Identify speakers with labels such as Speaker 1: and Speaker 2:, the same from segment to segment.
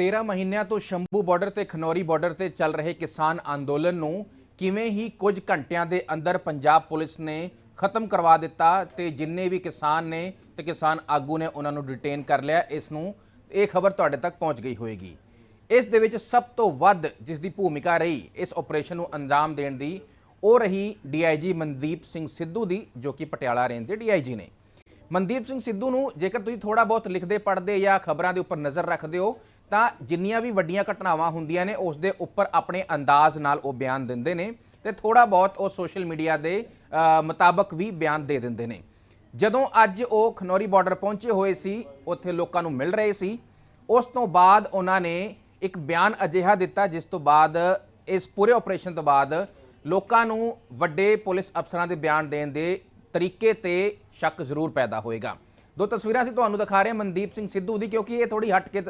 Speaker 1: 13 ਮਹੀਨਿਆਂ ਤੋਂ ਸ਼ੰਭੂ ਬਾਰਡਰ ਤੇ ਖਨੌਰੀ ਬਾਰਡਰ ਤੇ ਚੱਲ ਰਹੇ ਕਿਸਾਨ ਅੰਦੋਲਨ ਨੂੰ ਕਿਵੇਂ ਹੀ ਕੁਝ ਘੰਟਿਆਂ ਦੇ ਅੰਦਰ ਪੰਜਾਬ ਪੁਲਿਸ ਨੇ ਖਤਮ ਕਰਵਾ ਦਿੱਤਾ ਤੇ ਜਿੰਨੇ ਵੀ ਕਿਸਾਨ ਨੇ ਤੇ ਕਿਸਾਨ ਆਗੂ ਨੇ ਉਹਨਾਂ ਨੂੰ ਡਿਟੇਨ ਕਰ ਲਿਆ, ਇਸ ਨੂੰ ਇਹ ਖਬਰ ਤੁਹਾਡੇ ਤੱਕ ਪਹੁੰਚ ਗਈ ਹੋਏਗੀ। ਇਸ ਦੇ ਵਿੱਚ ਸਭ ਤੋਂ ਵੱਧ ਜਿਸ ਦੀ ਭੂਮਿਕਾ ਰਹੀ ਇਸ ਆਪਰੇਸ਼ਨ ਨੂੰ ਅੰਜਾਮ ਦੇਣ ਦੀ, ਉਹ ਰਹੀ ਡੀਆਈਜੀ ਮਨਦੀਪ ਸਿੰਘ ਸਿੱਧੂ ਦੀ, ਜੋ ਕਿ ਪਟਿਆਲਾ ਰੇਂਜ ਦੇ ਡੀਆਈਜੀ ਨੇ। ਮਨਦੀਪ ਸਿੰਘ ਸਿੱਧੂ ਨੂੰ ਜੇਕਰ ਤੁਸੀਂ ਥੋੜਾ ਬਹੁਤ ਲਿਖਦੇ, ਪੜ੍ਹਦੇ ਜਾਂ ਖਬਰਾਂ ਦੇ ਉੱਪਰ ਨਜ਼ਰ ਰੱਖਦੇ ਹੋ ਤਾਂ ਜਿੰਨੀਆਂ ਵੀ ਵੱਡੀਆਂ ਘਟਨਾਵਾਂ ਹੁੰਦੀਆਂ ਨੇ, ਉਸ ਦੇ ਉੱਪਰ ਆਪਣੇ ਅੰਦਾਜ਼ ਨਾਲ ਉਹ ਬਿਆਨ ਦਿੰਦੇ ਨੇ ਤੇ ਥੋੜਾ ਬਹੁਤ ਉਹ ਸੋਸ਼ਲ ਮੀਡੀਆ ਦੇ ਮੁਤਾਬਕ ਵੀ ਬਿਆਨ ਦੇ ਦਿੰਦੇ ਨੇ। ਜਦੋਂ ਅੱਜ ਉਹ ਖਨੌਰੀ ਬਾਰਡਰ ਪਹੁੰਚੇ ਹੋਏ ਸੀ, ਉੱਥੇ ਲੋਕਾਂ ਨੂੰ ਮਿਲ ਰਹੇ ਸੀ, ਉਸ ਤੋਂ ਬਾਅਦ ਉਹਨਾਂ ਨੇ ਇੱਕ ਬਿਆਨ ਅਜਿਹਾ ਦਿੱਤਾ, ਜਿਸ ਤੋਂ ਬਾਅਦ, ਇਸ ਪੂਰੇ ਆਪਰੇਸ਼ਨ ਤੋਂ ਬਾਅਦ ਲੋਕਾਂ ਨੂੰ ਵੱਡੇ ਪੁਲਿਸ ਅਫਸਰਾਂ ਦੇ ਬਿਆਨ ਦੇਣ ਦੇ ਤਰੀਕੇ ਤੇ ਸ਼ੱਕ ਜ਼ਰੂਰ ਪੈਦਾ ਹੋਏਗਾ। ਦੋ ਤਸਵੀਰਾਂ ਅਸੀਂ ਤੁਹਾਨੂੰ ਦਿਖਾ ਰਹੇ ਹਾਂ ਮਨਦੀਪ ਸਿੰਘ ਸਿੱਧੂ ਦੀ, ਕਿਉਂਕਿ ਇਹ ਥੋੜੀ ਹਟ ਕੇ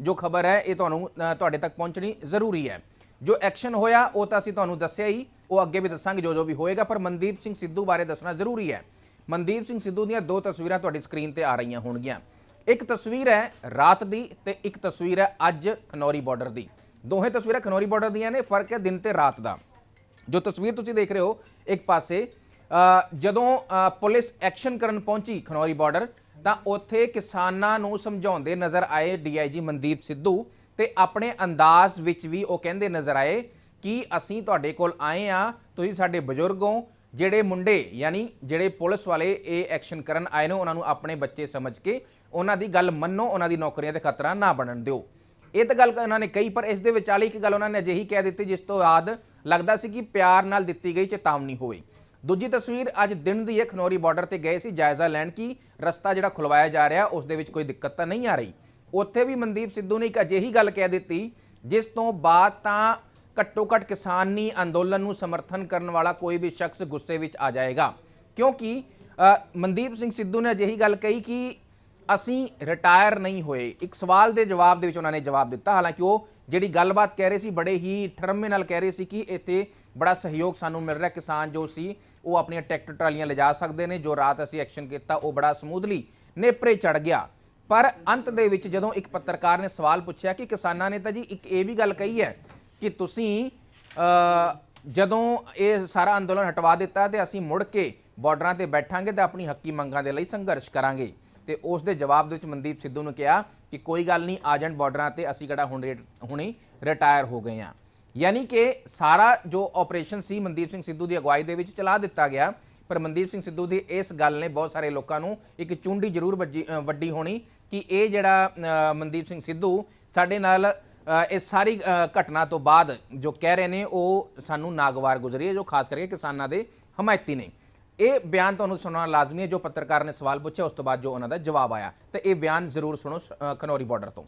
Speaker 1: ਜੋ ਖਬਰ ਹੈ, ਇਹ ਤੁਹਾਨੂੰ ਤੁਹਾਡੇ ਤੱਕ ਪਹੁੰਚਣੀ ਜ਼ਰੂਰੀ ਹੈ। ਜੋ ਐਕਸ਼ਨ ਹੋਇਆ, ਉਹ ਤਾਂ ਅਸੀਂ ਤੁਹਾਨੂੰ ਦੱਸਿਆ ਹੀ, ਉਹ ਅੱਗੇ ਵੀ ਦੱਸਾਂਗੇ ਜੋ ਜੋ ਵੀ ਹੋਏਗਾ, ਪਰ ਮਨਦੀਪ ਸਿੰਘ ਸਿੱਧੂ ਬਾਰੇ ਦੱਸਣਾ ਜ਼ਰੂਰੀ ਹੈ। ਮਨਦੀਪ ਸਿੰਘ ਸਿੱਧੂ ਦੀਆਂ ਦੋ ਤਸਵੀਰਾਂ ਤੁਹਾਡੀ ਸਕਰੀਨ ਤੇ ਆ ਰਹੀਆਂ ਹੋਣਗੀਆਂ। ਇੱਕ ਤਸਵੀਰ ਹੈ ਰਾਤ ਦੀ ਤੇ ਇੱਕ ਤਸਵੀਰ ਹੈ ਅੱਜ ਖਨੌਰੀ ਬਾਰਡਰ ਦੀ। ਦੋਹੇ ਤਸਵੀਰਾਂ ਖਨੌਰੀ ਬਾਰਡਰ ਦੀਆਂ ਨੇ, ਫ਼ਰਕ ਹੈ ਦਿਨ ਤੇ ਰਾਤ ਦਾ। ਜੋ ਤਸਵੀਰ ਤੁਸੀਂ ਦੇਖ ਰਹੇ ਹੋ, ਇੱਕ ਪਾਸੇ ਜਦੋਂ ਪੁਲਿਸ ਐਕਸ਼ਨ ਕਰਨ ਪਹੁੰਚੀ ਖਨੌਰੀ ਬਾਰਡਰ, ਤਾਂ ਉੱਥੇ ਕਿਸਾਨਾਂ ਨੂੰ ਸਮਝਾਉਂਦੇ ਨਜ਼ਰ ਆਏ ਡੀਆਈਜੀ ਮਨਦੀਪ ਸਿੱਧੂ ਤੇ ਆਪਣੇ ਅੰਦਾਜ਼ ਵਿੱਚ ਵੀ ਉਹ ਕਹਿੰਦੇ ਨਜ਼ਰ ਆਏ ਕਿ ਅਸੀਂ ਤੁਹਾਡੇ ਕੋਲ ਆਏ ਆ ਤੁਸੀਂ ਸਾਡੇ ਬਜ਼ੁਰਗ ਹੋ, ਜਿਹੜੇ ਮੁੰਡੇ ਯਾਨੀ ਜਿਹੜੇ ਪੁਲਿਸ ਵਾਲੇ ਇਹ ਐਕਸ਼ਨ ਕਰਨ ਆਏ ਨੇ, ਉਹਨਾਂ ਨੂੰ ਆਪਣੇ ਬੱਚੇ ਸਮਝ ਕੇ ਉਹਨਾਂ ਦੀ ਗੱਲ ਮੰਨੋ, ਉਹਨਾਂ ਦੀ ਨੌਕਰੀਆਂ ਤੇ ਖਤਰਾ ਨਾ ਬਣਨ ਦਿਓ। ਇਹ ਤਾਂ ਗੱਲ ਉਹਨਾਂ ਨੇ ਕਹੀ, ਪਰ ਇਸ ਦੇ ਵਿਚਾਲੇ ਇੱਕ ਗੱਲ ਉਹਨਾਂ ਨੇ ਅਜਿਹੀ ਕਹਿ ਦਿੱਤੀ, ਜਿਸ ਤੋਂ ਬਾਅਦ ਲੱਗਦਾ ਸੀ ਕਿ ਪਿਆਰ ਨਾਲ ਦਿੱਤੀ ਗਈ ਚੇਤਾਵਨੀ ਹੋਵੇ। ਦੂਜੀ ਤਸਵੀਰ ਅੱਜ ਦਿਨ ਦੀ ਹੈ ਖਨੌਰੀ ਬਾਰਡਰ ਤੇ ਗਏ ਸੀ ਜਾਇਜ਼ਾ ਲੈਣ ਕਿ ਰਸਤਾ ਜਿਹੜਾ ਖੁਲਵਾਇਆ ਜਾ ਰਿਹਾ, ਉਸ ਦੇ ਵਿੱਚ ਕੋਈ ਦਿੱਕਤ ਤਾਂ ਨਹੀਂ ਆ ਰਹੀ। ਉੱਥੇ ਵੀ ਮਨਦੀਪ ਸਿੱਧੂ ਨੇ ਇੱਕ ਅਜਿਹੀ ਗੱਲ ਕਹਿ ਦਿੱਤੀ, ਜਿਸ ਤੋਂ ਬਾਅਦ ਤਾਂ ਘੱਟੋ ਘੱਟ ਕਿਸਾਨੀ ਅੰਦੋਲਨ ਨੂੰ ਸਮਰਥਨ ਕਰਨ ਵਾਲਾ ਕੋਈ ਵੀ ਸ਼ਖਸ ਗੁੱਸੇ ਵਿੱਚ ਆ ਜਾਏਗਾ। ਕਿਉਂਕਿ ਮਨਦੀਪ ਸਿੰਘ ਸਿੱਧੂ ਨੇ ਅਜਿਹੀ ਗੱਲ ਕਹੀ ਕਿ ਅਸੀਂ ਰਿਟਾਇਰ ਨਹੀਂ ਹੋਏ। ਇੱਕ ਸਵਾਲ ਦੇ ਜਵਾਬ ਦੇ ਵਿੱਚ ਉਹਨਾਂ ਨੇ ਜਵਾਬ ਦਿੱਤਾ। ਹਾਲਾਂਕਿ ਉਹ ਜਿਹੜੀ ਗੱਲਬਾਤ ਕਹਿ ਰਹੇ ਸੀ, ਬੜੇ ਹੀ ਠਰਮੇ ਨਾਲ ਕਹਿ ਰਹੇ ਸੀ ਕਿ ਇੱਥੇ ਬੜਾ ਸਹਿਯੋਗ ਸਾਨੂੰ ਮਿਲ ਰਿਹਾ। ਕਿਸਾਨ ਜੋ ਸੀ, ਉਹ ਆਪਣੀਆਂ ਟਰੈਕਟਰ ਟਰਾਲੀਆਂ ਲਿਜਾ ਸਕਦੇ ਨੇ। ਜੋ ਰਾਤ ਅਸੀਂ ਐਕਸ਼ਨ ਕੀਤਾ, ਉਹ ਬੜਾ ਸਮੂਥਲੀ ਨੇਪਰੇ ਚੜ ਗਿਆ। ਪਰ ਅੰਤ ਦੇ ਵਿੱਚ ਜਦੋਂ ਇੱਕ ਪੱਤਰਕਾਰ ਨੇ ਸਵਾਲ ਪੁੱਛਿਆ ਕਿ ਕਿਸਾਨਾਂ ਨੇ ਤਾਂ ਜੀ ਇੱਕ ਇਹ ਵੀ ਗੱਲ ਕਹੀ ਹੈ ਕਿ ਤੁਸੀਂ ਜਦੋਂ ਇਹ ਸਾਰਾ ਅੰਦੋਲਨ ਹਟਵਾ ਦਿੱਤਾ ਤੇ ਅਸੀਂ ਮੁੜ ਕੇ ਬਾਰਡਰਾਂ ਤੇ ਬੈਠਾਂਗੇ ਤੇ ਆਪਣੀ ਹੱਕੀ ਮੰਗਾਂ ਦੇ ਲਈ ਸੰਘਰਸ਼ ਕਰਾਂਗੇ। ਤੇ ਉਸ ਦੇ ਜਵਾਬ ਦੇ ਵਿੱਚ ਮਨਦੀਪ ਸਿੱਧੂ ਨੇ ਕਿਹਾ ਕਿ ਕੋਈ ਗੱਲ ਨਹੀਂ ਆਜਣ ਬਾਰਡਰਾਂ ਤੇ ਅਸੀਂ ਕਿਹੜਾ ਹੁਣ ਹੁਣੀ ਰਿਟਾਇਰ ਹੋ ਗਏ ਆ ਯਾਨੀ ਕਿ ਸਾਰਾ ਜੋ ਆਪਰੇਸ਼ਨ ਸੀ ਮਨਦੀਪ ਸਿੰਘ ਸਿੱਧੂ ਦੀ ਅਗਵਾਈ ਦੇ ਵਿੱਚ ਚਲਾ ਦਿੱਤਾ ਗਿਆ, ਪਰ ਮਨਦੀਪ ਸਿੰਘ ਸਿੱਧੂ ਦੀ ਇਸ ਗੱਲ ਨੇ ਬਹੁਤ ਸਾਰੇ ਲੋਕਾਂ ਨੂੰ ਇੱਕ ਚੁੰਡੀ ਜ਼ਰੂਰ ਵੱਜੀ- ਵੱਡੀ ਹੋਣੀ ਕਿ ਇਹ ਜਿਹੜਾ ਮਨਦੀਪ ਸਿੰਘ ਸਿੱਧੂ ਸਾਡੇ ਨਾਲ ਇਸ ਸਾਰੀ ਘਟਨਾ ਤੋਂ ਬਾਅਦ ਜੋ ਕਹਿ ਰਹੇ ਨੇ ਉਹ ਸਾਨੂੰ ਨਾਗਵਾਰ ਗੁਜ਼ਰੀ ਹੈ, ਜੋ ਖਾਸ ਕਰਕੇ ਕਿਸਾਨਾਂ ਦੇ ਹਮਾਇਤੀ ਨੇ। ਇਹ ਬਿਆਨ ਤੁਹਾਨੂੰ ਸੁਣਨਾ ਲਾਜ਼ਮੀ ਹੈ ਜੋ ਪੱਤਰਕਾਰ ਨੇ ਸਵਾਲ ਪੁੱਛਿਆ ਉਸ ਤੋਂ ਬਾਅਦ ਜੋ ਉਹਨਾਂ ਦਾ ਜਵਾਬ ਆਇਆ। ਤੇ ਇਹ ਬਿਆਨ ਜ਼ਰੂਰ ਸੁਣੋ ਖਨੌਰੀ ਬਾਰਡਰ ਤੋਂ।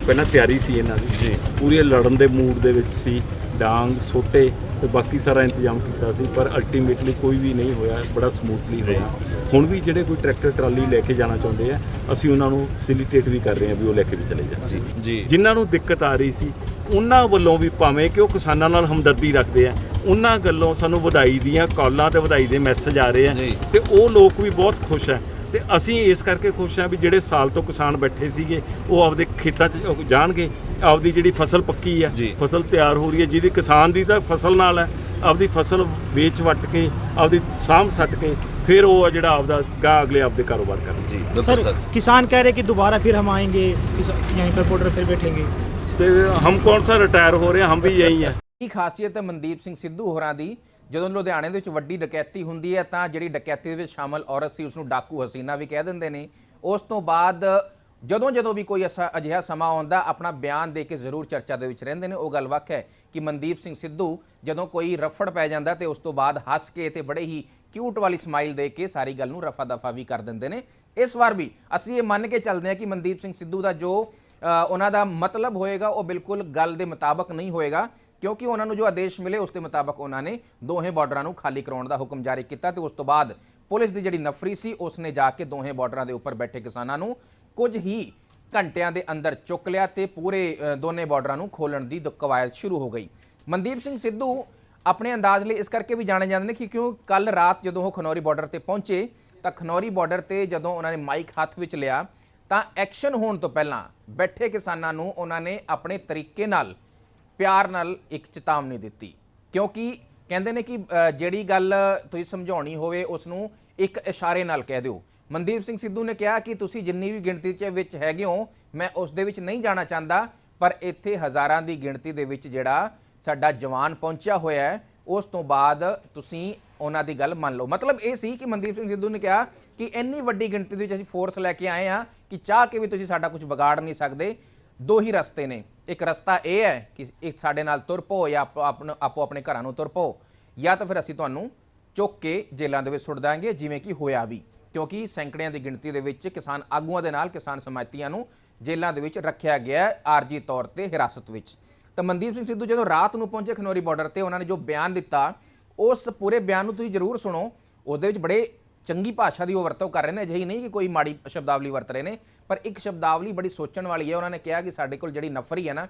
Speaker 2: ਪਹਿਲਾਂ ਤਿਆਰੀ ਸੀ ਇਹਨਾਂ ਦੀ। ਜੀ। ਪੂਰੀ ਲੜਨ ਦੇ ਮੂਡ ਦੇ ਵਿੱਚ ਸੀ ਡਾਂਗ ਸੋਟੇ ਤੇ ਬਾਕੀ ਸਾਰਾ ਇੰਤਜ਼ਾਮ ਕੀਤਾ ਸੀ ਪਰ ਅਲਟੀਮੇਟਲੀ ਕੋਈ ਵੀ ਨਹੀਂ ਹੋਇਆ ਬੜਾ ਸਮੂਥਲੀ ਹੋਇਆ। ਹੁਣ ਵੀ ਜਿਹੜੇ ਕੋਈ ਟਰੈਕਟਰ ਟਰਾਲੀ ਲੈ ਕੇ ਜਾਣਾ ਚਾਹੁੰਦੇ ਆ ਅਸੀਂ ਉਹਨਾਂ ਨੂੰ ਫੈਸਿਲਿਟੇਟ ਵੀ ਕਰ ਰਹੇ ਹਾਂ ਵੀ ਉਹ ਲੈ ਕੇ ਵੀ ਚਲੇ ਜਾਣ। ਜੀ
Speaker 3: ਜੀ।
Speaker 2: ਜਿਨ੍ਹਾਂ ਨੂੰ ਦਿੱਕਤ ਆ ਰਹੀ ਸੀ ਉਹਨਾਂ ਵੱਲੋਂ ਵੀ ਭਾਵੇਂ ਕਿ ਉਹ ਕਿਸਾਨਾਂ ਨਾਲ ਹਮਦਰਦੀ ਰੱਖਦੇ ਆ ਉਹਨਾਂ ਗੱਲੋਂ ਸਾਨੂੰ ਵਧਾਈ ਦੀਆਂ ਕਾਲਾਂ ਤੇ ਵਧਾਈ ਦੇ ਮੈਸੇਜ ਆ ਰਹੇ ਆ
Speaker 3: ਜੀ।
Speaker 2: ਤੇ ਉਹ ਲੋਕ ਵੀ ਬਹੁਤ ਖੁਸ਼ ਹੈ ਤੇ ਅਸੀਂ ਇਸ ਕਰਕੇ ਖੁਸ਼ ਹਾਂ ਵੀ ਜਿਹੜੇ ਸਾਲ ਤੋਂ ਕਿਸਾਨ ਬੈਠੇ ਸੀਗੇ ਉਹ ਆਪਦੇ ਖੇਤਾਂ 'ਚ ਉਹ ਜਾਣਗੇ ਆਪਦੀ ਜਿਹੜੀ ਫਸਲ ਪੱਕੀ ਹੈ
Speaker 3: ਜੀ।
Speaker 2: ਫਸਲ ਤਿਆਰ ਹੋ ਰਹੀ ਹੈ ਜਿਹਦੀ ਕਿਸਾਨ ਦੀ ਤਾਂ ਫਸਲ ਨਾਲ ਹੈ ਆਪਦੀ ਫਸਲ ਵੇਚ ਵੱਟ ਕੇ ਆਪਦੀ ਸਾਂਭ ਸੱਟ ਕੇ ਫਿਰ ਉਹ ਆ ਜਿਹੜਾ ਆਪਦਾ ਗਾਂ ਅਗਲੇ ਆਪਦੇ ਕਾਰੋਬਾਰ ਕਰਨ
Speaker 3: ਜੀ
Speaker 4: सर
Speaker 3: ਬਿਲਕੁਲ ਸਰ
Speaker 4: किसान कह रहे कि दोबारा फिर हम आएंगे किस- यहीं पर बॉर्डर फिर बैठेंगे
Speaker 2: ਤੇ ਹਮ ਕੌਣ ਸਾ ਰਿਟਾਇਰ ਹੋ ਰਹੇ ਹਾਂ ਹਮ ਵੀ ਯਹੀ ਹੈ
Speaker 1: ਕੀ ਖਾਸੀਅਤ ਹੈ ਮਨਦੀਪ ਸਿੰਘ ਸਿੱਧੂ ਹੋਰਾਂ ਦੀ? ਜਦੋਂ ਲੁਧਿਆਣੇ ਦੇ ਵਿੱਚ ਵੱਡੀ ਡਕੈਤੀ ਹੁੰਦੀ ਹੈ, ਤਾਂ ਜਿਹੜੀ ਡਕੈਤੀ ਦੇ ਵਿੱਚ ਸ਼ਾਮਲ ਔਰਤ ਸੀ ਉਸ ਨੂੰ ਡਾਕੂ ਹਸੀਨਾ ਵੀ ਕਹਿ ਦਿੰਦੇ ਨੇ। ਉਸ ਤੋਂ ਬਾਅਦ ਜਦੋਂ ਜਦੋਂ ਵੀ ਕੋਈ ਐਸਾ ਅਜਿਹਾ ਸਮਾਂ ਆਉਂਦਾ, ਆਪਣਾ ਬਿਆਨ ਦੇ ਕੇ ਜ਼ਰੂਰ ਚਰਚਾ ਦੇ ਵਿੱਚ ਰਹਿੰਦੇ ਨੇ। ਉਹ ਗੱਲ ਵੱਖ ਹੈ ਕਿ ਮਨਦੀਪ ਸਿੰਘ ਸਿੱਧੂ ਜਦੋਂ ਕੋਈ ਰਫੜ ਪੈ ਜਾਂਦਾ ਤੇ ਉਸ ਤੋਂ ਬਾਅਦ ਹੱਸ ਕੇ ਤੇ ਬੜੇ ਹੀ ਕਿਊਟ ਵਾਲੀ ਸਮਾਈਲ ਦੇ ਕੇ ਸਾਰੀ ਗੱਲ ਨੂੰ ਰਫਾ ਦਫਾ ਵੀ ਕਰ ਦਿੰਦੇ ਨੇ। ਇਸ ਵਾਰ ਵੀ ਅਸੀਂ ਇਹ ਮੰਨ ਕੇ ਚੱਲਦੇ ਹਾਂ ਕਿ ਮਨਦੀਪ ਸਿੰਘ ਸਿੱਧੂ ਦਾ ਜੋ ਉਹਨਾਂ ਦਾ ਮਤਲਬ ਹੋਏਗਾ, ਉਹ ਬਿਲਕੁਲ ਗੱਲ ਦੇ ਮੁਤਾਬਕ ਨਹੀਂ ਹੋਏਗਾ, ਕਿਉਂਕਿ ਉਹਨਾਂ ਨੂੰ ਜੋ ਆਦੇਸ਼ ਮਿਲੇ, ਉਸ ਦੇ ਮੁਤਾਬਕ ਉਹਨਾਂ ਨੇ ਦੋਹੇ ਬਾਰਡਰਾਂ ਨੂੰ ਖਾਲੀ ਕਰਾਉਣ ਦਾ ਹੁਕਮ ਜਾਰੀ ਕੀਤਾ ਤੇ ਉਸ ਤੋਂ ਬਾਅਦ ਪੁਲਿਸ ਦੀ ਜਿਹੜੀ ਨਫਰੀ ਸੀ ਉਸ ਨੇ ਜਾ ਕੇ ਦੋਹੇ ਬਾਰਡਰਾਂ ਦੇ ਉੱਪਰ ਬੈਠੇ ਕਿਸਾਨਾਂ ਨੂੰ ਕੁਝ ਹੀ ਘੰਟਿਆਂ ਦੇ ਅੰਦਰ ਚੁੱਕ ਲਿਆ ਤੇ ਪੂਰੇ ਦੋਨੇ ਬਾਰਡਰਾਂ ਨੂੰ ਖੋਲਣ ਦੀ ਦ- ਕਵਾਇਦ ਸ਼ੁਰੂ ਹੋ ਗਈ। ਮਨਦੀਪ ਸਿੰਘ ਸਿੱਧੂ ਆਪਣੇ ਅੰਦਾਜ਼ ਲਈ ਇਸ ਕਰਕੇ ਵੀ ਜਾਣੇ ਜਾਂਦੇ ਨੇ ਕਿ ਕਿਉਂ ਕੱਲ ਰਾਤ ਜਦੋਂ ਉਹ ਖਨੌਰੀ ਬਾਰਡਰ ਤੇ ਪਹੁੰਚੇ, ਤਾਂ ਖਨੌਰੀ ਬਾਰਡਰ ਤੇ ਜਦੋਂ ਉਹਨਾਂ ਨੇ ਮਾਈਕ ਹੱਥ ਵਿੱਚ ਲਿਆ ਤਾਂ ਐਕਸ਼ਨ ਹੋਣ ਤੋਂ ਪਹਿਲਾਂ ਬੈਠੇ ਕਿਸਾਨਾਂ ਨੂੰ ਉਹਨਾਂ ਨੇ ਆਪਣੇ ਤਰੀਕੇ ਨਾਲ ਪਿਆਰ ਨਾਲ ਇੱਕ ਚੇਤਾਵਨੀ ਦਿੱਤੀ। ਕਿਉਂਕਿ ਕਹਿੰਦੇ ਨੇ ਕਿ ਜਿਹੜੀ ਗੱਲ ਤੁਸੀਂ ਸਮਝਾਉਣੀ ਹੋਵੇ ਉਸ ਨੂੰ ਇੱਕ ਇਸ਼ਾਰੇ ਨਾਲ ਕਹਿ ਦਿਓ। ਮਨਦੀਪ ਸਿੰਘ ਸਿੱਧੂ ਨੇ ਕਿਹਾ ਕਿ ਤੁਸੀਂ ਜਿੰਨੀ ਵੀ ਗਿਣਤੀ 'ਚ ਵਿੱਚ ਹੈਗੇ ਹੋ, ਮੈਂ ਉਸ ਦੇ ਵਿੱਚ ਨਹੀਂ ਜਾਣਾ ਚਾਹੁੰਦਾ, ਪਰ ਇੱਥੇ ਹਜ਼ਾਰਾਂ ਦੀ ਗਿਣਤੀ ਦੇ ਵਿੱਚ ਜਿਹੜਾ ਸਾਡਾ ਜਵਾਨ ਪਹੁੰਚਿਆ ਹੋਇਆ ਹੈ, ਉਸ ਤੋਂ ਬਾਅਦ ਤੁਸੀਂ ਉਹਨਾਂ ਦੀ ਗੱਲ ਮੰਨ ਲਓ। ਮਤਲਬ ਇਹ ਸੀ ਕਿ ਮਨਦੀਪ ਸਿੰਘ ਸਿੱਧੂ ਨੇ ਕਿਹਾ ਕਿ ਇੰਨੀ ਵੱਡੀ ਗਿਣਤੀ ਦੇ ਵਿੱਚ ਅਸੀਂ ਫੋਰਸ ਲੈ ਕੇ ਆਏ ਆ ਕਿ ਚਾਹ ਕੇ ਵੀ ਤੁਸੀਂ ਸਾਡਾ ਕੁਝ ਵਿਗਾੜ ਨਹੀਂ ਸਕਦੇ। ਦੋ ਹੀ ਰਸਤੇ ਨੇ। ਇੱਕ ਰਸਤਾ ਇਹ ਹੈ ਕਿ ਇੱਕ ਸਾਡੇ ਨਾਲ ਤੁਰ ਪਓ ਜਾਂ ਆਪੋ ਆਪਣੇ ਘਰਾਂ ਨੂੰ ਤੁਰ ਪਓ। ਜਾਂ ਤਾਂ ਫਿਰ ਅਸੀਂ ਤੁਹਾਨੂੰ ਚੁੱਕ ਕੇ ਜੇਲ੍ਹਾਂ ਦੇ ਵਿੱਚ ਸੁੱਟ ਦਾਂਗੇ, ਜਿਵੇਂ ਕਿ ਹੋਇਆ ਵੀ। ਕਿਉਂਕਿ ਸੈਂਕੜਿਆਂ ਦੀ ਗਿਣਤੀ ਦੇ ਵਿੱਚ ਕਿਸਾਨ ਆਗੂਆਂ ਦੇ ਨਾਲ ਕਿਸਾਨ ਸਮਾਇਤੀਆਂ ਨੂੰ ਜੇਲ੍ਹਾਂ ਦੇ ਵਿੱਚ ਰੱਖਿਆ ਗਿਆ ਆਰਜੀ ਤੌਰ ਤੇ ਹਿਰਾਸਤ ਵਿੱਚ। ਤਾਂ ਮਨਦੀਪ ਸਿੰਘ ਸਿੱਧੂ ਜਦੋਂ ਰਾਤ ਨੂੰ ਪਹੁੰਚੇ ਖਨੌਰੀ ਬਾਰਡਰ ਤੇ, ਉਹਨਾਂ ਨੇ ਜੋ ਬਿਆਨ ਦਿੱਤਾ ਉਸ ਪੂਰੇ ਬਿਆਨ ਨੂੰ ਤੁਸੀਂ ਜ਼ਰੂਰ ਸੁਣੋ। ਉਹਦੇ ਵਿੱਚ ਬੜੇ ਚੰਗੀ ਭਾਸ਼ਾ ਦੀ ਉਹ ਵਰਤੋਂ ਕਰ ਰਹੇ ਨੇ। ਅਜਿਹੀ ਨਹੀਂ ਕਿ ਕੋਈ ਮਾੜੀ ਸ਼ਬਦਾਵਲੀ ਵਰਤ ਰਹੇ ਨੇ, ਪਰ ਇੱਕ ਸ਼ਬਦਾਵਲੀ ਬੜੀ ਸੋਚਣ ਵਾਲੀ ਹੈ। ਉਹਨਾਂ ਨੇ ਕਿਹਾ ਕਿ ਸਾਡੇ ਕੋਲ ਜਿਹੜੀ ਨਫਰੀ ਹੈ ਨਾ,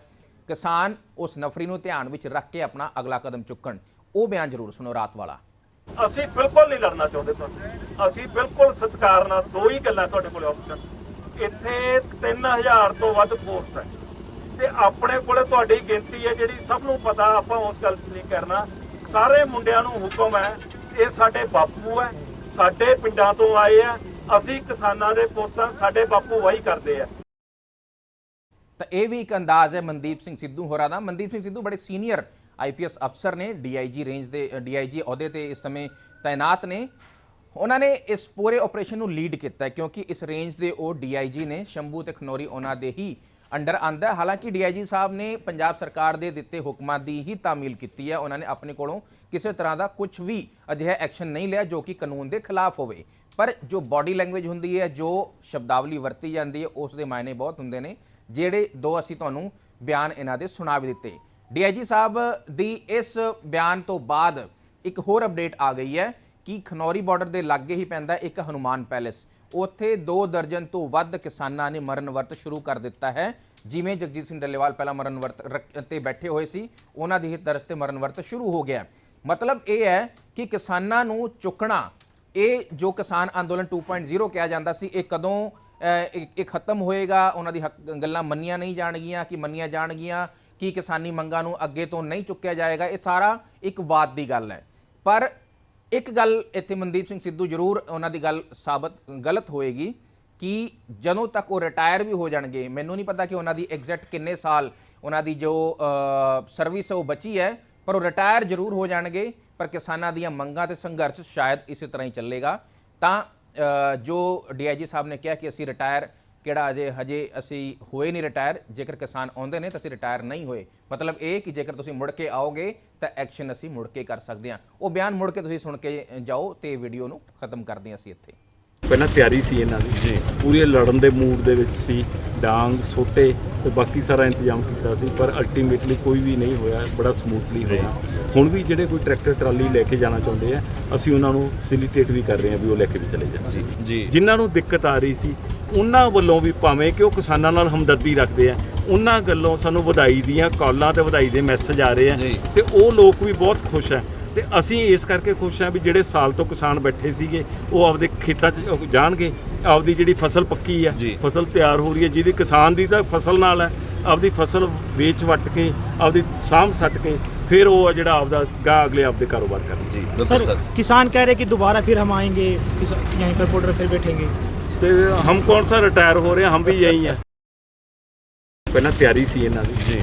Speaker 1: ਕਿਸਾਨ ਉਸ ਨਫਰੀ ਨੂੰ ਧਿਆਨ ਵਿੱਚ ਰੱਖ ਕੇ ਆਪਣਾ ਅਗਲਾ ਕਦਮ ਚੁੱਕਣ। ਉਹ ਬਿਆਨ ਜ਼ਰੂਰ ਸੁਣੋ ਰਾਤ ਵਾਲਾ।
Speaker 3: ਅਸੀਂ ਬਿਲਕੁਲ ਨਹੀਂ ਲੜਨਾ ਚਾਹੁੰਦੇ ਤੁਹਾਨੂੰ ਅਸੀਂ ਬਿਲਕੁਲ ਸਤਿਕਾਰ ਨਾਲ ਦੋ ਹੀ ਗੱਲਾਂ ਤੁਹਾਡੇ ਕੋਲ ਆਪਸ਼ਨ ਇੱਥੇ 3000 ਤੋਂ ਵੱਧ ਪੋਸਟ ਹੈ। ਤੇ ਆਪਣੇ ਕੋਲੇ ਤੁਹਾਡੀ ਗਿਣਤੀ ਹੈ ਜਿਹੜੀ ਸਭ ਨੂੰ ਪਤਾ, ਆਪਾਂ ਉਸ ਗੱਲ 'ਚ ਨਹੀਂ ਕਰਨਾ। ਸਾਰੇ ਮੁੰਡਿਆਂ ਨੂੰ ਹੁਕਮ ਹੈ, ਇਹ ਸਾਡੇ ਬਾਪੂ ਹੈ, ਸਾਡੇ ਪਿੰਡਾਂ ਤੋਂ ਆਏ ਆ, ਅਸੀਂ ਕਿਸਾਨਾਂ ਦੇ ਪੁੱਤਾਂ ਸਾਡੇ ਬਾਪੂ ਵਾਹੀ ਕਰਦੇ ਆ।
Speaker 1: ਤਾਂ ਇਹ ਵੀ ਇੱਕ ਅੰਦਾਜ਼ ਹੈ ਮਨਦੀਪ ਸਿੰਘ ਸਿੱਧੂ ਹੋਰਾਂ ਦਾ। ਮਨਦੀਪ ਸਿੰਘ ਸਿੱਧੂ ਬੜੇ ਸੀਨੀਅਰ ਆਈਪੀਐਸ ਅਫਸਰ ਨੇ ਡੀਆਈਜੀ ਰੇਂਜ ਦੇ ਡੀਆਈਜੀ ਅਹੁਦੇ ਤੇ ਇਸ ਸਮੇਂ ਤਾਇਨਾਤ ਨੇ। ਉਹਨਾਂ ਨੇ ਇਸ ਪੂਰੇ ਆਪਰੇਸ਼ਨ ਨੂੰ ਲੀਡ ਕੀਤਾ ਕਿਉਂਕਿ ਇਸ ਰੇਂਜ ਦੇ ਉਹ ਡੀਆਈਜੀ ਨੇ, ਸ਼ੰਭੂ ਤੇ ਖਨੌਰੀ ਉਹਨਾਂ ਦੇ ਹੀ ਅੰਡਰ ਆਂਦਾ ਹੈ। ਹਾਲਾਂਕਿ ਡੀਆਈਜੀ ਸਾਹਿਬ ਨੇ ਪੰਜਾਬ ਸਰਕਾਰ ਦੇ ਦਿੱਤੇ ਹੁਕਮਾਂ ਦੀ ਹੀ ਤਾਮੀਲ ਕੀਤੀ ਹੈ। ਉਹਨਾਂ ਨੇ ਆਪਣੇ ਕੋਲੋਂ ਕਿਸੇ ਤਰ੍ਹਾਂ ਦਾ ਕੁਝ ਵੀ ਅਜਿਹਾ ਐਕਸ਼ਨ ਨਹੀਂ ਲਿਆ ਜੋ ਕਿ ਕਾਨੂੰਨ ਦੇ ਖਿਲਾਫ ਹੋਵੇ। ਪਰ ਜੋ ਬਾਡੀ ਲੈਂਗੁਏਜ ਹੁੰਦੀ ਹੈ, ਜੋ ਸ਼ਬਦਾਵਲੀ ਵਰਤੀ ਜਾਂਦੀ ਹੈ, ਉਸ ਦੇ ਮਾਇਨੇ ਬਹੁਤ ਹੁੰਦੇ ਨੇ, ਜਿਹੜੇ ਦੋ ਅਸੀਂ ਤੁਹਾਨੂੰ ਬਿਆਨ ਇਹਨਾਂ ਦੇ ਸੁਣਾ ਵੀ ਦਿੱਤੇ। ਡੀਆਈਜੀ ਸਾਹਿਬ ਦੀ ਇਸ ਬਿਆਨ ਤੋਂ ਬਾਅਦ ਇੱਕ ਹੋਰ ਅਪਡੇਟ ਆ ਗਈ ਹੈ ਕਿ ਖਨੌਰੀ ਬਾਰਡਰ ਦੇ ਲਾਗੇ ਹੀ ਪੈਂਦਾ ਇੱਕ ਹਨੂਮਾਨ ਪੈਲੇਸ। ਉੱਥੇ 2 ਦਰਜਨ ਤੋਂ ਵੱਧ ਕਿਸਾਨਾਂ ਨੇ ਮਰਨ ਵਰਤ ਸ਼ੁਰੂ ਕਰ ਦਿੱਤਾ ਹੈ। ਜਿਵੇਂ ਜਗਜੀਤ ਸਿੰਘ ਡੱਲੇਵਾਲ ਪਹਿਲਾਂ ਮਰਨ ਵਰਤ ਰੱਖ- ਤੇ ਬੈਠੇ ਹੋਏ ਸੀ, ਉਹਨਾਂ ਦੀ ਹੀ ਤਰਸ ਤੇ ਮਰਨ ਵਰਤ ਸ਼ੁਰੂ ਹੋ ਗਿਆ। ਮਤਲਬ ਇਹ ਹੈ ਕਿ ਕਿਸਾਨਾਂ ਨੂੰ ਚੁੱਕਣਾ, ਇਹ ਜੋ ਕਿਸਾਨ ਅੰਦੋਲਨ 2.0 ਕਿਹਾ ਜਾਂਦਾ ਸੀ, ਇਹ ਕਦੋਂ ਇਹ ਖਤਮ ਹੋਏਗਾ? ਉਹਨਾਂ ਦੀ ਹੱਕ- ਗੱਲਾਂ ਮੰਨੀਆਂ ਨਹੀਂ ਜਾਣਗੀਆਂ ਕਿ ਮੰਨੀਆਂ ਜਾਣਗੀਆਂ? ਕਿ ਕਿਸਾਨੀ ਮੰਗਾਂ ਨੂੰ ਅੱਗੇ ਤੋਂ ਨਹੀਂ ਚੁੱਕਿਆ ਜਾਏਗਾ? ਇਹ ਸਾਰਾ ਇੱਕ ਬਾਤ ਦੀ ਗੱਲ ਹੈ। ਪਰ ਇੱਕ ਗੱਲ ਇੱਥੇ ਮਨਦੀਪ ਸਿੰਘ ਸਿੱਧੂ ਜ਼ਰੂਰ ਉਹਨਾਂ ਦੀ ਗੱਲ ਸਾਬਤ ਗਲਤ ਹੋਏਗੀ ਕਿ ਜਦੋਂ ਤੱਕ ਉਹ ਰਿਟਾਇਰ ਵੀ ਹੋ ਜਾਣਗੇ ਮੈਨੂੰ ਨਹੀਂ ਪਤਾ ਕਿ ਉਹਨਾਂ ਦੀ ਐਗਜ਼ੈਕਟ ਕਿੰਨੇ ਸਾਲ ਉਹਨਾਂ ਦੀ ਜੋ ਸਰਵਿਸ ਉਹ ਬਚੀ ਹੈ ਪਰ ਉਹ ਰਿਟਾਇਰ ਜ਼ਰੂਰ ਹੋ ਜਾਣਗੇ ਪਰ ਕਿਸਾਨਾਂ ਦੀਆਂ ਮੰਗਾਂ ਤੇ ਸੰਘਰਸ਼ ਸ਼ਾਇਦ ਇਸੇ ਤਰ੍ਹਾਂ ਹੀ ਚੱਲੇਗਾ। ਤਾਂ ਅ, ਜੋ ਡੀਆਈਜੀ ਸਾਹਿਬ ਨੇ ਕਿਹਾ ਕਿ ਅਸੀਂ ਰਿਟਾਇਰ ਕਿਹੜਾ ਅਜੇ ਹਜੇ ਅਸੀਂ ਹੋਏ ਨਹੀਂ ਰਿਟਾਇਰ ਜੇਕਰ ਕਿਸਾਨ ਆਉਂਦੇ ਨੇ ਤਾਂ ਅਸੀਂ ਰਿਟਾਇਰ ਨਹੀਂ ਹੋਏ। ਮਤਲਬ ਇਹ ਕਿ ਜੇਕਰ ਤੁਸੀਂ ਮੁੜ ਕੇ ਆਓਗੇ ਤਾਂ ਐਕਸ਼ਨ ਅਸੀਂ ਮੁੜ ਕੇ ਕਰ ਸਕਦੇ ਹਾਂ। ਉਹ ਬਿਆਨ ਮੁੜ ਕੇ ਤੁਸੀਂ ਸੁਣ ਕੇ ਜਾਓ ਤੇ ਵੀਡੀਓ ਨੂੰ ਖਤਮ ਕਰਦੇ ਹਾਂ ਅਸੀਂ ਇੱਥੇ।
Speaker 2: ਪਹਿਲਾਂ ਤਿਆਰੀ ਸੀ ਇਹਨਾਂ ਦੀ। ਜੀ। ਪੂਰੇ ਲੜਨ ਦੇ ਮੂਡ ਦੇ ਵਿੱਚ ਸੀ। ਡਾਂਗ ਸੋਟੇ ਤੇ ਬਾਕੀ ਸਾਰਾ ਇੰਤਜ਼ਾਮ ਕੀਤਾ ਸੀ ਪਰ ਅਲਟੀਮੇਟਲੀ ਕੋਈ ਵੀ ਨਹੀਂ ਹੋਇਆ ਬੜਾ ਸਮੂਥਲੀ ਹੋਇਆ। ਹੁਣ ਵੀ ਜਿਹੜੇ ਕੋਈ ਟਰੈਕਟਰ ਟਰਾਲੀ ਲੈ ਕੇ ਜਾਣਾ ਚਾਹੁੰਦੇ ਆ ਅਸੀਂ ਉਹਨਾਂ ਨੂੰ ਫੈਸਿਲਿਟੇਟ ਵੀ ਕਰ ਰਹੇ ਹਾਂ ਵੀ ਉਹ ਲੈ ਕੇ ਵੀ ਚਲੇ ਜਾਣ। ਜੀ
Speaker 5: ਜੀ।
Speaker 2: ਜਿਨ੍ਹਾਂ ਨੂੰ ਦਿੱਕਤ ਆ ਰਹੀ ਸੀ ਉਹਨਾਂ ਵੱਲੋਂ ਵੀ ਭਾਵੇਂ ਕਿ ਉਹ ਕਿਸਾਨਾਂ ਨਾਲ ਹਮਦਰਦੀ ਰੱਖਦੇ ਆ ਉਹਨਾਂ ਗੱਲੋਂ ਸਾਨੂੰ ਵਧਾਈ ਦੀਆਂ ਕਾਲਾਂ ਤੇ ਵਧਾਈ ਦੇ ਮੈਸੇਜ ਆ ਰਹੇ ਆ। ਤੇ ਉਹ ਲੋਕ ਵੀ ਬਹੁਤ ਖੁਸ਼ ਹੈ ਤੇ ਅਸੀਂ ਇਸ ਕਰਕੇ ਖੁਸ਼ ਹਾਂ ਵੀ ਜਿਹੜੇ ਸਾਲ ਤੋਂ ਕਿਸਾਨ ਬੈਠੇ ਸੀਗੇ ਉਹ ਆਪਦੇ ਖੇਤਾਂ 'ਚ ਜਾਣਗੇ ਆਪਦੀ ਜਿਹੜੀ ਫਸਲ ਪੱਕੀ ਆ ਫਸਲ ਤਿਆਰ ਹੋ ਰਹੀ ਹੈ ਜਿਹਦੀ ਕਿਸਾਨ ਦੀ ਤਾਂ ਫਸਲ ਨਾਲ ਹੈ ਆਪਦੀ ਫਸਲ ਵੇਚ ਵਟ ਕੇ ਆਪਦੀ ਸਾਂਭ ਸੱਟ ਕੇ ਫਿਰ ਉਹ ਆ ਜਿਹੜਾ ਆਪਦਾ ਗਾ ਅਗਲੇ ਆਪਦੇ ਕਾਰੋਬਾਰ ਕਰਨ
Speaker 5: ਜੀ
Speaker 4: ਸਰ ਕਿਸਾਨ ਕਹਿ ਰਹੇ ਕਿ ਦੁਬਾਰਾ ਫਿਰ ਹਮ ਆएंगे ਯਹੀਂ ਪਰ ਬੋਰਡਰ ਫਿਰ ਬੈਠेंगे
Speaker 2: ਤੇ ਹਮ ਕੌਣ ਸਾ ਰਿਟਾਇਰ ਹੋ ਰਹੇ ਹਮ ਵੀ ਯਹੀਂ ਹੈ। ਪਹਿਲਾਂ ਤਿਆਰੀ ਸੀ ਇਹਨਾਂ ਦੀ।
Speaker 5: ਜੀ।